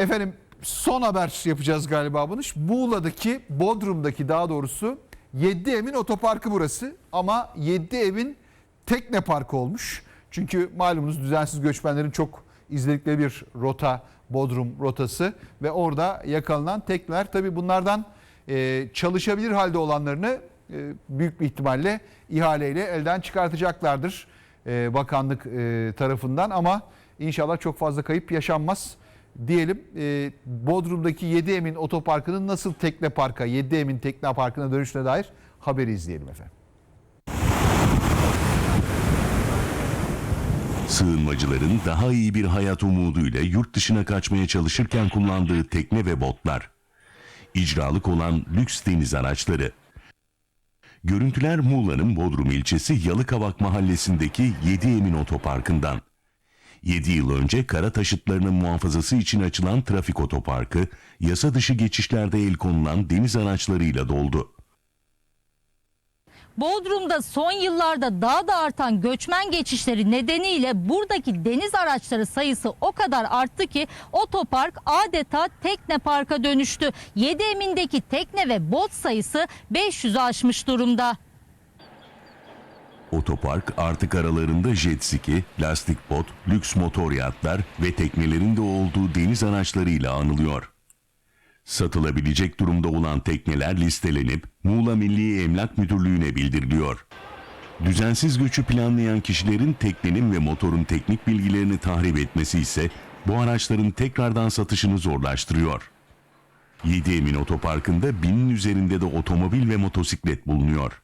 Efendim son haber yapacağız galiba bunu. Muğla'daki, Bodrum'daki daha doğrusu 7 Emin Otoparkı burası. Ama 7 Emin tekne parkı olmuş. Çünkü malumunuz düzensiz göçmenlerin çok izledikleri bir rota, Bodrum rotası. Ve orada yakalanan tekneler tabii bunlardan e, çalışabilir halde olanlarını e, büyük bir ihtimalle ihaleyle elden çıkartacaklardır e, bakanlık tarafından ama inşallah çok fazla kayıp yaşanmaz diyelim. E, Bodrum'daki 7 Emin Otoparkı'nın nasıl tekne parka, 7 Emin Tekne Parkı'na dönüşüne dair haberi izleyelim efendim. Sığınmacıların daha iyi bir hayat umuduyla yurt dışına kaçmaya çalışırken kullandığı tekne ve botlar. İcralık olan lüks deniz araçları. Görüntüler Muğla'nın Bodrum ilçesi Yalıkavak mahallesindeki 7 Emin Otoparkı'ndan. 7 yıl önce kara taşıtlarının muhafazası için açılan trafik otoparkı, yasa dışı geçişlerde el konulan deniz araçlarıyla doldu. Bodrum'da son yıllarda daha da artan göçmen geçişleri nedeniyle buradaki deniz araçları sayısı o kadar arttı ki otopark adeta tekne parka dönüştü. 7 Emin'deki tekne ve bot sayısı 500'ü aşmış durumda. Otopark artık aralarında jet ski, lastik bot, lüks motor yatlar ve teknelerin de olduğu deniz araçlarıyla anılıyor. Satılabilecek durumda olan tekneler listelenip Muğla Milli Emlak Müdürlüğü'ne bildiriliyor. Düzensiz göçü planlayan kişilerin teknenin ve motorun teknik bilgilerini tahrip etmesi ise bu araçların tekrardan satışını zorlaştırıyor. 7 Emin Otoparkı'nda binin üzerinde de otomobil ve motosiklet bulunuyor.